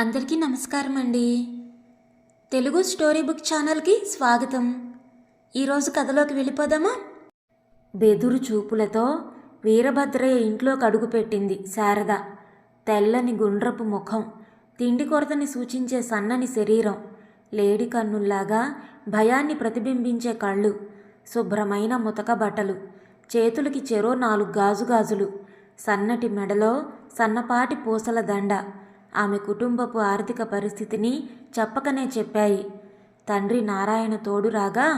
అందరికీ నమస్కారం అండి తెలుగు స్టోరీ బుక్ ఛానల్కి స్వాగతం. ఈరోజు కథలోకి వెళ్ళిపోదామా? బెదురు చూపులతో వీరభద్రయ్య ఇంట్లోకి అడుగుపెట్టింది శారద. తెల్లని గుండ్రపు ముఖం తిండి కొరతని సూచించే సన్నని శరీరం లేడి కన్నుల్లాగా భయాన్ని ప్రతిబింబించే కళ్ళు శుభ్రమైన ముతక బట్టలు చేతులకి చెరో నాలుగు గాజు గాజులు సన్నటి మెడలో సన్నపాటి పూసల దండ ఆమె కుటుంబపు ఆర్థిక పరిస్థితిని చెప్పకనే చెప్పాయి. తండ్రి నారాయణ తోడు రాగా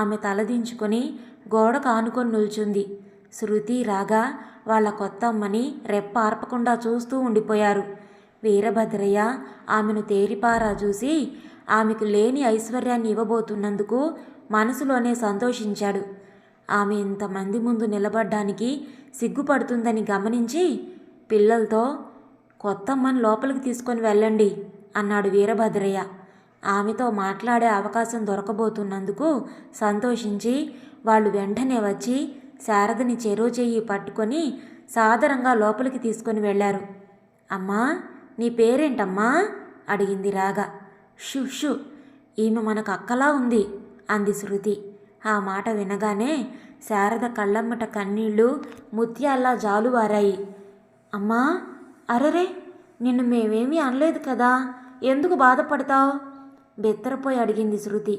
ఆమె తలదించుకొని గోడకు ఆనుకొని నిల్చుంది. శృతి రాగా వాళ్ళ కొత్త అమ్మని రెప్పార్పకుండా చూస్తూ ఉండిపోయారు. వీరభద్రయ్య ఆమెను తేరిపారా చూసి ఆమెకు లేని ఐశ్వర్యాన్ని ఇవ్వబోతున్నందుకు మనసులోనే సంతోషించాడు. ఆమె ఇంతమంది ముందు నిలబడ్డానికి సిగ్గుపడుతుందని గమనించి పిల్లలతో కొత్తమ్మని లోపలికి తీసుకొని వెళ్ళండి అన్నాడు వీరభద్రయ్య. ఆమెతో మాట్లాడే అవకాశం దొరకబోతున్నందుకు సంతోషించి వాళ్ళు వెంటనే వచ్చి శారదని చెరో చెయ్యి పట్టుకొని సాదరంగా లోపలికి తీసుకొని వెళ్ళారు. అమ్మా నీ పేరేంటమ్మా? అడిగింది రాగా. షు షు ఈమె మనకు అక్కలా ఉంది అంది శృతి. ఆ మాట వినగానే శారద కళ్ళమ్మట కన్నీళ్ళు ముత్యాల్లా జాలువారాయి. అమ్మా అరరే నిన్ను మేమేమీ అనలేదు కదా? ఎందుకు బాధపడతావు? బెత్తరపోయి అడిగింది శృతి.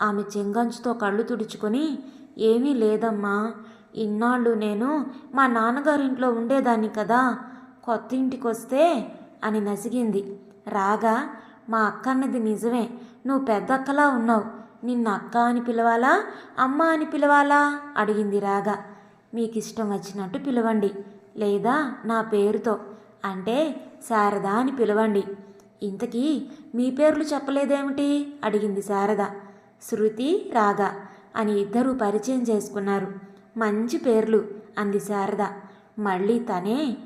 ఆమె చెంగంచుతో కళ్ళు తుడుచుకొని ఏమీ లేదమ్మా ఇన్నాళ్ళు నేను మా నాన్నగారింట్లో ఉండేదాన్ని కదా కొత్త ఇంటికి వస్తే అని నసిగింది. రాగా మా అక్క అన్నది నిజమే నువ్వు పెద్దక్కలా ఉన్నావు నిన్ను అక్క అని పిలవాలా అమ్మ అని పిలవాలా? అడిగింది రాగా. మీకు ఇష్టం వచ్చినట్టు పిలవండి లేదా నా పేరుతో. అంటే శారద అని పిలవండి. ఇంతకీ మీ పేర్లు చెప్పలేదేమిటి? అడిగింది శారద. శృతి రాగా అని ఇద్దరూ పరిచయం చేసుకున్నారు. మంచి పేర్లు అంది శారద. మళ్ళీ తనే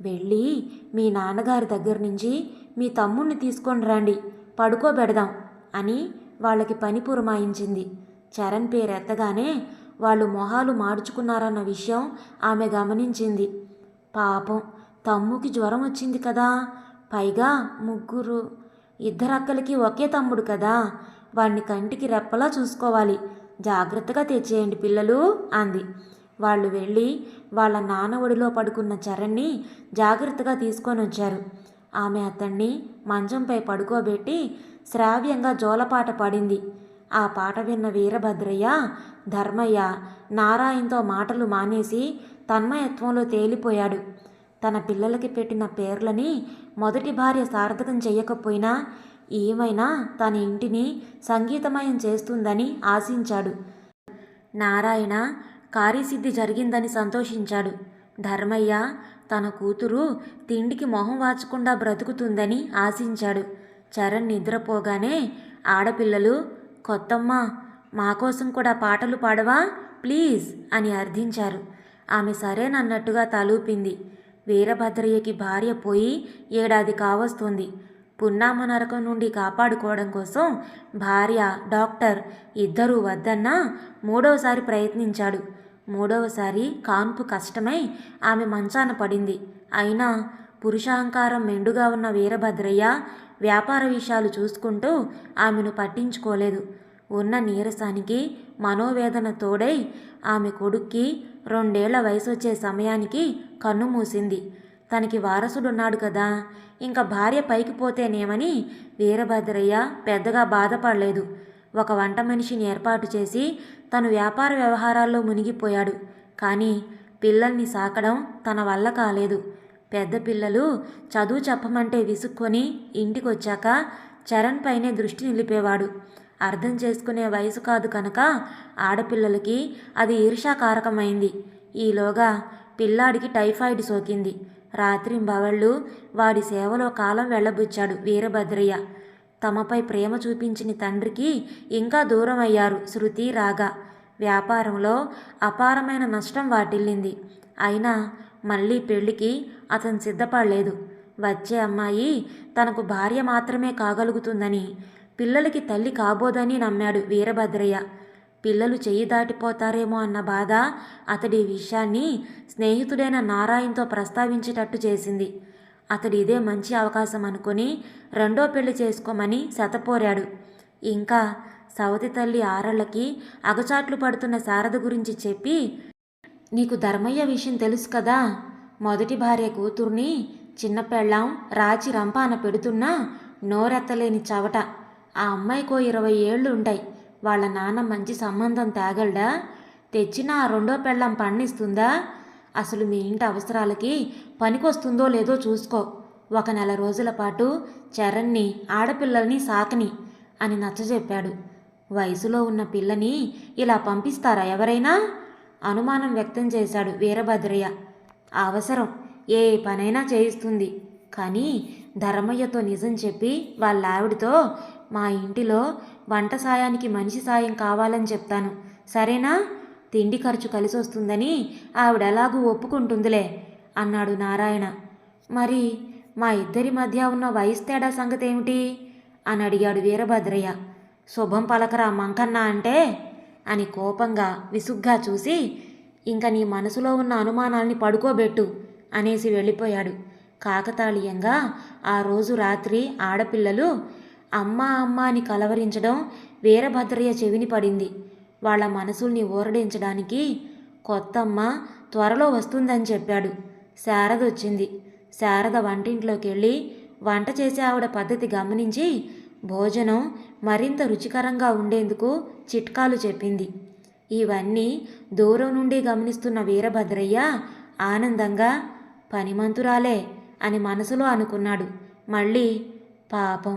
వెళ్ళి మీ నాన్నగారి దగ్గర నుంచి మీ తమ్ముణ్ణి తీసుకొని రండి పడుకోబెడదాం అని వాళ్ళకి పని పురమాయించింది. చరణ్ పేరు ఎత్తగానే వాళ్ళు మొహాలు మార్చుకున్నారన్న విషయం ఆమె గమనించింది. పాపం తమ్ముకి జ్వరం వచ్చింది కదా. పైగా ముగ్గురు ఇద్దరక్కలకి ఒకే తమ్ముడు కదా. వాణ్ణి కంటికి రెప్పలా చూసుకోవాలి. జాగ్రత్తగా తెచ్చేయండి పిల్లలు అంది. వాళ్ళు వెళ్ళి వాళ్ళ నాన్న ఒడిలో పడుకున్న చరణ్ని జాగ్రత్తగా తీసుకొని వచ్చారు. ఆమె అతన్ని మంచంపై పడుకోబెట్టి శ్రావ్యంగా జోలపాట పడింది. ఆ పాట విన్న వీరభద్రయ్య ధర్మయ్య నారాయణతో మాటలు మానేసి తన్మయత్వంలో తేలిపోయాడు. తన పిల్లలకి పెట్టిన పేర్లని మొదటి భార్య సార్థకం చేయకపోయినా ఏమైనా తన ఇంటిని సంగీతమయం చేస్తుందని ఆశించాడు. నారాయణ కార్యసిద్ధి జరిగిందని సంతోషించాడు. ధర్మయ్య తన కూతురు తిండికి మొహం వాచకుండా బ్రతుకుతుందని ఆశించాడు. చరణ్ నిద్రపోగానే ఆడపిల్లలు కొత్తమ్మ మా కోసం కూడా పాటలు పాడవా ప్లీజ్ అని అర్థించారు. ఆమె సరేనన్నట్టుగా తలూపింది. వీరభద్రయ్యకి భార్య పోయి ఏడాది కావస్తుంది. పున్నామ నరకం నుండి కాపాడుకోవడం కోసం భార్య డాక్టర్ ఇద్దరూ వద్దన్నా మూడవసారి ప్రయత్నించాడు. మూడవసారి కాన్పు కష్టమై ఆమె మంచాన పడింది. అయినా పురుషాహంకారం మెండుగా ఉన్న వీరభద్రయ్య వ్యాపార విషయాలు చూసుకుంటూ ఆమెను పట్టించుకోలేదు. ఉన్న నీరసానికి మనోవేదన తోడై ఆమె కొడుక్కి రెండేళ్ళ వయసు వచ్చే సమయానికి కన్ను మూసింది. తనకి వారసుడున్నాడు కదా. ఇంకా భార్య పైకి పోతేనేమని వీరభద్రయ్య పెద్దగా బాధపడలేదు. ఒక వంట మనిషిని ఏర్పాటు చేసి తను వ్యాపార వ్యవహారాల్లో మునిగిపోయాడు. కానీ పిల్లల్ని సాకడం తన వల్ల కాలేదు. పెద్ద పిల్లలు చదువు చెప్పమంటే విసుక్కొని ఇంటికొచ్చాక చరణ్ పైనే దృష్టి నిలిపేవాడు. అర్థం చేసుకునే వయసు కాదు కనుక ఆడపిల్లలకి అది ఈర్షాకారకమైంది ఈలోగా పిల్లాడికి టైఫాయిడ్ సోకింది. రాత్రింబవళ్ళు వాడి సేవలో కాలం వెళ్ళబుచ్చాడు వీరభద్రయ్య. తమపై ప్రేమ చూపించిన తండ్రికి ఇంకా దూరం అయ్యారు శృతి రాగా. వ్యాపారంలో అపారమైన నష్టం వాటిల్లింది. అయినా మళ్ళీ పెళ్ళికి అతను సిద్ధపడలేదు. వచ్చే అమ్మాయి తనకు భార్య మాత్రమే కాగలుగుతుందని పిల్లలకి తల్లి కాబోదని నమ్మాడు వీరభద్రయ్య. పిల్లలు చెయ్యి దాటిపోతారేమో అన్న బాధ అతడి విషయాన్ని స్నేహితుడైన నారాయణతో ప్రస్తావించేటట్టు చేసింది. అతడు ఇదే మంచి అవకాశం అనుకుని రెండో పెళ్ళి చేసుకోమని శతపోరాడు ఇంకా సవతి తల్లి ఆరళ్ళకి అగచాట్లు పడుతున్న శారద గురించి చెప్పి నీకు ధర్మయ్య విషయం తెలుసు కదా. మొదటి భార్య కూతుర్ని చిన్నపెళ్ళాం రాచి రాచి రంపాన పెడుతున్నా నోరెత్తలేని చవట. ఆ అమ్మాయికో ఇరవై ఏళ్ళు ఉంటాయి వాళ్ళ నాన్న మంచి సంబంధం తేగలడా? తెచ్చిన ఆ రెండో పెళ్ళం పండిస్తుందా? అసలు మీ ఇంటి అవసరాలకి పనికొస్తుందో లేదో చూసుకో. ఒక నెల రోజుల పాటు చరణ్ని ఆడపిల్లల్ని సాకని అని నచ్చజెప్పాడు. వయసులో ఉన్న పిల్లని ఇలా పంపిస్తారా ఎవరైనా? అనుమానం వ్యక్తం చేశాడు వీరభద్రయ్య. అవసరం ఏ పనైనా చేయిస్తుంది. కానీ ధర్మయ్యతో నిజం చెప్పి వాళ్ళ ఆవిడతో మా ఇంటిలో వంట సాయానికి మనిషి సాయం కావాలని చెప్తాను. సరేనా? తిండి ఖర్చు కలిసి వస్తుందని ఆవిడ ఎలాగూ ఒప్పుకుంటుందిలే అన్నాడు నారాయణ. మరి మా ఇద్దరి మధ్య ఉన్న వయసు తేడా సంగతి ఏమిటి అని అడిగాడు వీరభద్రయ్య. శుభం పలకరా మంకన్న అంటే? అని కోపంగా విసుగ్గా చూసి ఇంక నీ మనసులో ఉన్న అనుమానాల్ని పడుకోబెట్టు అనేసి వెళ్ళిపోయాడు. కాకతాళీయంగా ఆ రోజు రాత్రి ఆడపిల్లలు అమ్మ అమ్మ అని కలవరించడం వీరభద్రయ్య చెవిని పడింది. వాళ్ళ మనసుల్ని ఊరడించడానికి కొత్తమ్మ త్వరలో వస్తుందని చెప్పాడు. శారద వచ్చింది శారద వంటింట్లోకి వెళ్ళి వంట చేసే ఆవిడ పద్ధతి గమనించి భోజనం మరింత రుచికరంగా ఉండేందుకు చిట్కాలు చెప్పింది. ఇవన్నీ దూరం నుండి గమనిస్తున్న వీరభద్రయ్య ఆనందంగా పనిమంతురాలే అని మనసులో అనుకున్నాడు. మళ్ళీ పాపం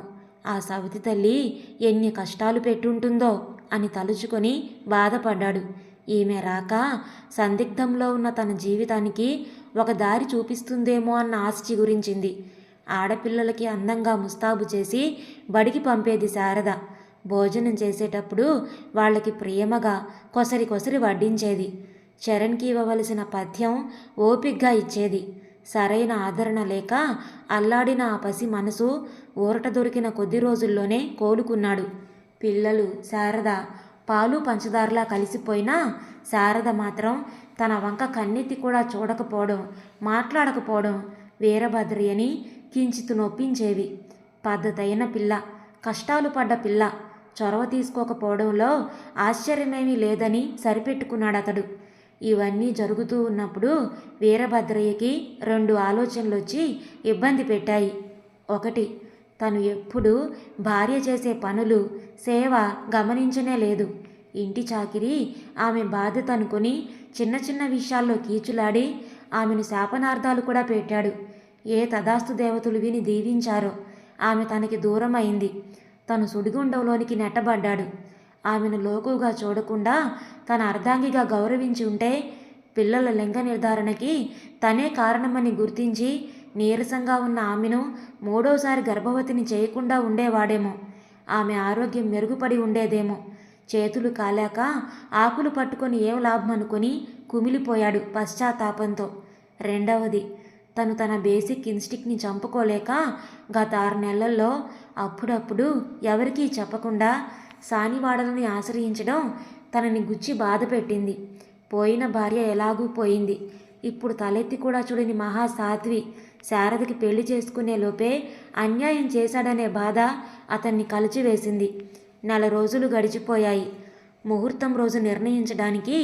ఆ సవతి తల్లి ఎన్ని కష్టాలు పెట్టుంటుందో అని తలుచుకొని బాధపడ్డాడు. ఈమె రాక సందిగ్ధంలో ఉన్న తన జీవితానికి ఒక దారి చూపిస్తుందేమో అన్న ఆశ గురించింది ఆడపిల్లలకి అందంగా ముస్తాబు చేసి బడికి పంపేది శారద. భోజనం చేసేటప్పుడు వాళ్ళకి ప్రేమగా కొసరి కొసరి వడ్డించేది. చరణ్కి ఇవ్వవలసిన పథ్యం ఓపిగ్గా ఇచ్చేది. సరైన ఆదరణ లేక అల్లాడిన ఆ పసి మనసు ఊరట దొరికిన కొద్ది రోజుల్లోనే కోలుకున్నాడు. పిల్లలు శారద పాలు పంచదారలా కలిసిపోయినా శారద మాత్రం తన వంక కన్నెత్తి కూడా చూడకపోవడం మాట్లాడకపోవడం వీరభద్రి అని కించితు నొప్పించేవి. పద్ధతైన పిల్ల కష్టాలు పడ్డ పిల్ల చొరవ తీసుకోకపోవడంలో ఆశ్చర్యమేమీ లేదని సరిపెట్టుకున్నాడు అతడు ఇవన్నీ జరుగుతూ ఉన్నప్పుడు వీరభద్రయ్యకి రెండు ఆలోచనలు వచ్చి ఇబ్బంది పెట్టాయి. ఒకటి తను ఎప్పుడు భార్య చేసే పనులు సేవ గమనించనే లేదు. ఇంటి చాకిరి ఆమె బాధ్యత అనుకుని చిన్న చిన్న విషయాల్లో కీచులాడి ఆమెను శాపనార్థాలు కూడా పెట్టాడు. ఏ తదాస్తు దేవతలు విని దీవించారో ఆమె తనకి దూరం అయింది తను సుడిగుండంలోనికి నెట్టబడ్డాడు. ఆమెను లోకుగా చూడకుండా తన అర్ధాంగిగా గౌరవించి ఉంటే పిల్లల లింగ నిర్ధారణకి తనే కారణమని గుర్తించి నీరసంగా ఉన్న ఆమెను మూడోసారి గర్భవతిని చేయకుండా ఉండేవాడేమో. ఆమె ఆరోగ్యం మెరుగుపడి ఉండేదేమో. చేతులు కాలాక ఆకులు పట్టుకొని ఏం లాభం అనుకుని కుమిలిపోయాడు పశ్చాత్తాపంతో. రెండవది తను తన బేసిక్ ఇన్స్టిక్ట్ని చంపుకోలేక గత ఆరు నెలల్లో అప్పుడప్పుడు ఎవరికీ చెప్పకుండా సానివాడలని ఆశ్రయించడం తనని గుచ్చి బాధ పెట్టింది. పోయిన భార్య ఎలాగూ పోయింది. ఇప్పుడు తలెత్తి కూడా చూడని మహాసాధ్వి శారదకి పెళ్ళి చేసుకునే లోపే అన్యాయం చేశాడనే బాధ అతన్ని కలిచివేసింది. నెల రోజులు గడిచిపోయాయి. ముహూర్తం రోజు నిర్ణయించడానికి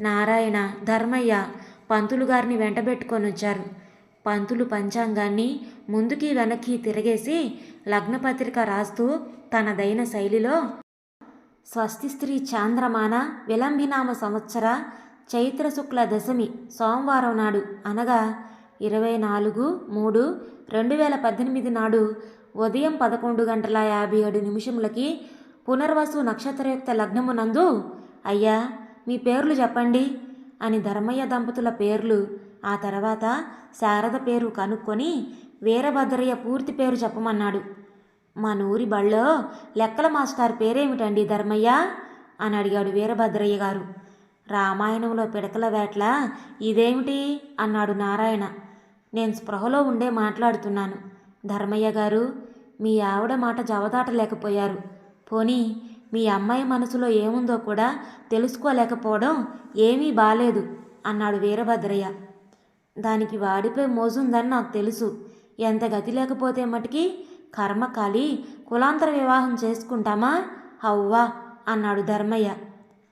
నారాయణ ధర్మయ్య పంతులు గారిని వెంటబెట్టుకొని వచ్చారు పంతులు పంచాంగాన్ని ముందుకి వెనక్కి తిరగేసి లగ్నపత్రిక రాస్తూ తనదైన శైలిలో స్వస్తి స్త్రీ చాంద్రమాన విలంబినామ సంవత్సర చైత్ర శుక్ల దశమి సోమవారం నాడు అనగా ఇరవై నాలుగు మూడు రెండు వేల పద్దెనిమిది నాడు ఉదయం పదకొండు గంటల యాభై ఏడు నిమిషములకి పునర్వసు నక్షత్రయుక్త లగ్నమునందు అయ్యా మీ పేర్లు చెప్పండి అని ధర్మయ్య దంపతుల పేర్లు ఆ తర్వాత శారద పేరు కనుక్కొని వీరభద్రయ్య పూర్తి పేరు చెప్పమన్నాడు. మా నూరి బళ్ళో లెక్కల మాస్టర్ పేరేమిటండి ధర్మయ్య? అని అడిగాడు వీరభద్రయ్య గారు. రామాయణంలో పిడకల వేట్ల ఇదేమిటి? అన్నాడు నారాయణ. నేను స్పృహలో ఉండే మాట్లాడుతున్నాను. ధర్మయ్య గారు మీ ఆవిడ మాట జవదాటలేకపోయారు. పోనీ మీ అమ్మాయి మనసులో ఏముందో కూడా తెలుసుకోలేకపోవడం ఏమీ బాలేదు అన్నాడు వీరభద్రయ్య. దానికి వాడిపై మోజుందని నాకు తెలుసు. ఎంత గతి లేకపోతే మటుకి కర్మకాలి కులాంతర వివాహం చేసుకుంటామా? హవ్వా అన్నాడు ధర్మయ్య.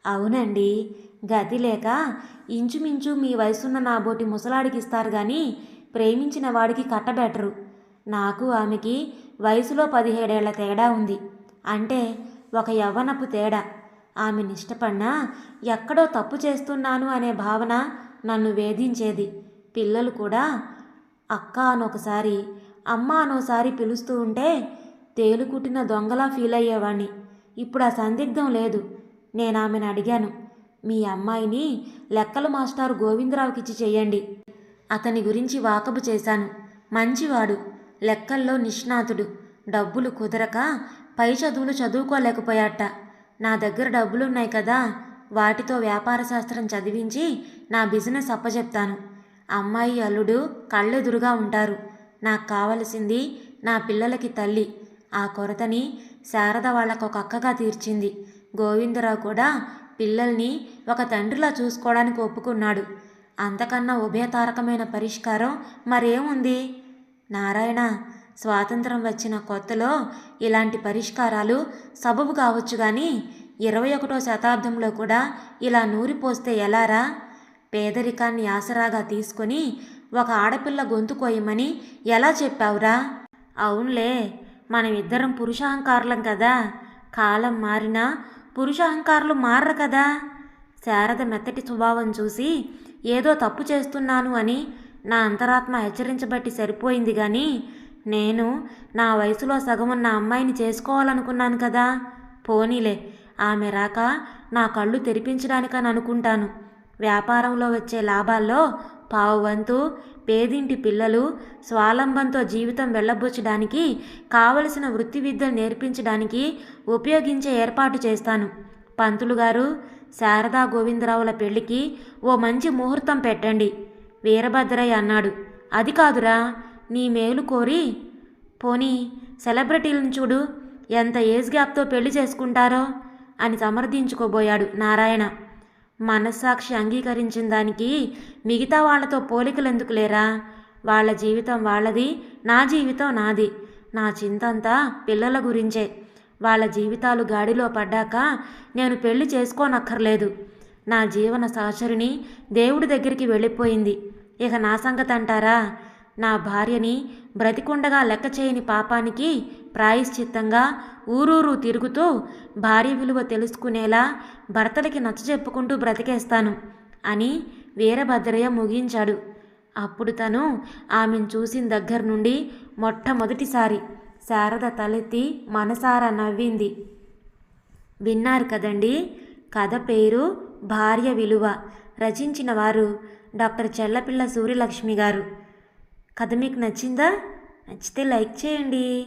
అవునండి గతి లేక ఇంచుమించు మీ వయసున్న నా బోటి ముసలాడికి ఇస్తారు కానీ ప్రేమించిన వాడికి కట్టబెట్టరు. నాకు ఆమెకి వయసులో పదిహేడేళ్ళ తేడా ఉంది. అంటే ఒక యవ్వనపు తేడా. ఆమెను ఇష్టపడినా ఎక్కడో తప్పు చేస్తున్నాను అనే భావన నన్ను వేధించేది. పిల్లలు కూడా అక్క అనొకసారి అమ్మ అనోసారి పిలుస్తూ ఉంటే తేలుకుట్టిన దొంగలా ఫీల్ అయ్యేవాణ్ణి. ఇప్పుడు ఆ సందిగ్ధం లేదు. నేను ఆమెను అడిగాను. మీ అమ్మాయిని లెక్కల మాస్టారు గోవిందరావుకిచ్చి చేయండి అతని గురించి వాకబు చేశాను. మంచివాడు లెక్కల్లో నిష్ణాతుడు. డబ్బులు కుదరక పై చదువులు చదువుకోలేకపోయాట. నా దగ్గర డబ్బులున్నాయి కదా వాటితో వ్యాపార శాస్త్రం చదివించి నా బిజినెస్ అప్పచెప్తాను అమ్మాయి అల్లుడు కళ్ళెదురుగా ఉంటారు. నాకు కావలసింది నా పిల్లలకి తల్లి. ఆ కొరతని శారద వాళ్ళకు ఒక అక్కగా తీర్చింది. గోవిందరావు కూడా పిల్లల్ని ఒక తండ్రిలా చూసుకోవడానికి ఒప్పుకున్నాడు. అంతకన్నా ఉభయతారకమైన పరిష్కారం మరేముంది? నారాయణ స్వాతంత్రం వచ్చిన కొత్తలో ఇలాంటి పరిష్కారాలు సబబు కావచ్చు కానీ ఇరవై ఒకటో శతాబ్దంలో కూడా ఇలా నూరిపోస్తే ఎలారా? పేదరికాన్ని ఆసరాగా తీసుకొని ఒక ఆడపిల్ల గొంతు కోయమని ఎలా చెప్పావురా? అవునులే మనం ఇద్దరం పురుషాహంకారులం కదా. కాలం మారినా పురుషాహంకారులు మారరు కదా. శారద మెత్తటి స్వభావం చూసి ఏదో తప్పు చేస్తున్నాను అని నా అంతరాత్మ హెచ్చరించబట్టి సరిపోయింది కానీ నేను నా వయసులో సగం ఉన్న అమ్మాయిని చేసుకోవాలనుకున్నాను కదా. పోనీలే ఆమె రాక నా కళ్ళు తెరిపించడానికని అనుకుంటాను. వ్యాపారంలో వచ్చే లాభాల్లో పావువంతు పేదింటి పిల్లలు స్వాలంబంతో జీవితం వెళ్ళబుచ్చడానికి కావలసిన వృత్తి విద్యలు నేర్పించడానికి ఉపయోగించే ఏర్పాటు చేస్తాను. పంతులు గారు శారదా గోవిందరావుల పెళ్ళికి ఓ మంచి ముహూర్తం పెట్టండి వీరభద్రయ్య అన్నాడు. అది కాదురా నీ మేలు కోరి. పోనీ సెలబ్రిటీలను చూడు ఎంత ఏజ్ గ్యాప్తో పెళ్ళి చేసుకుంటారో అని సమర్థించుకోబోయాడు నారాయణ. మనస్సాక్షి అంగీకరించిన దానికి మిగతా వాళ్ళతో పోలికలు ఎందుకు లేరా? వాళ్ళ జీవితం వాళ్ళది నా జీవితం నాది. నా చింతంతా పిల్లల గురించే. వాళ్ళ జీవితాలు గాడిలో పడ్డాక నేను పెళ్ళి చేసుకోనక్కర్లేదు. నా జీవన సహచరిని దేవుడి దగ్గరికి వెళ్ళిపోయింది. ఇక నా సంగతి అంటారా నా భార్యని బ్రతికుండగా లెక్క చేయని పాపానికి ప్రాయశ్చిత్తంగా ఊరూరు తిరుగుతూ భార్య విలువ తెలుసుకునేలా భర్తలకి నచ్చజెప్పుకుంటూ బ్రతికేస్తాను అని వీరభద్రయ్య ముగించాడు. అప్పుడు తను ఆమెను చూసిన దగ్గర నుండి మొట్టమొదటిసారి శారద తలెత్తి మనసారా నవ్వింది. విన్నారు కదండి కథ పేరు భార్య విలువ రచించిన వారు డాక్టర్ చెల్లపిల్ల సూర్యలక్ష్మి గారు. కథ మీకు నచ్చిందా? నచ్చితే లైక్ చేయండి.